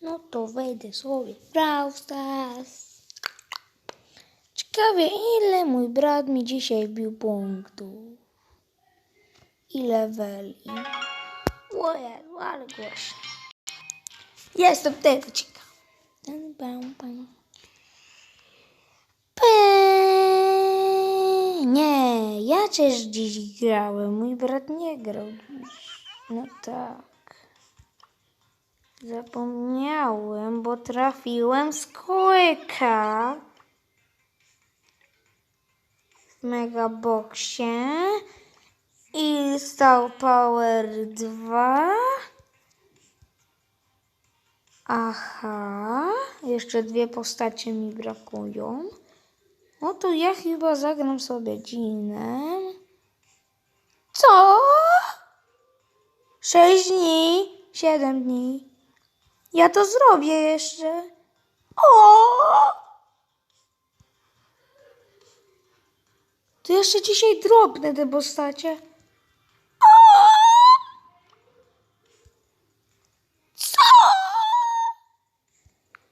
No to wejdę sobie w Brawl Stars. Ciekawie, ile mój brat mi dzisiaj wbił punktów. I leveli. O Jezu, ale głośno. Jestem tego ciekaw. Nie, ja też dziś grałem. Mój brat nie grał. No tak. Zapomniałem, bo trafiłem z kółka w megaboxie i stał power 2. Aha, jeszcze dwie postacie mi brakują. No to ja chyba zagram sobie dżinem. Co? Sześć dni, siedem dni. Ja to zrobię jeszcze. O! To jeszcze dzisiaj drobne te postacie.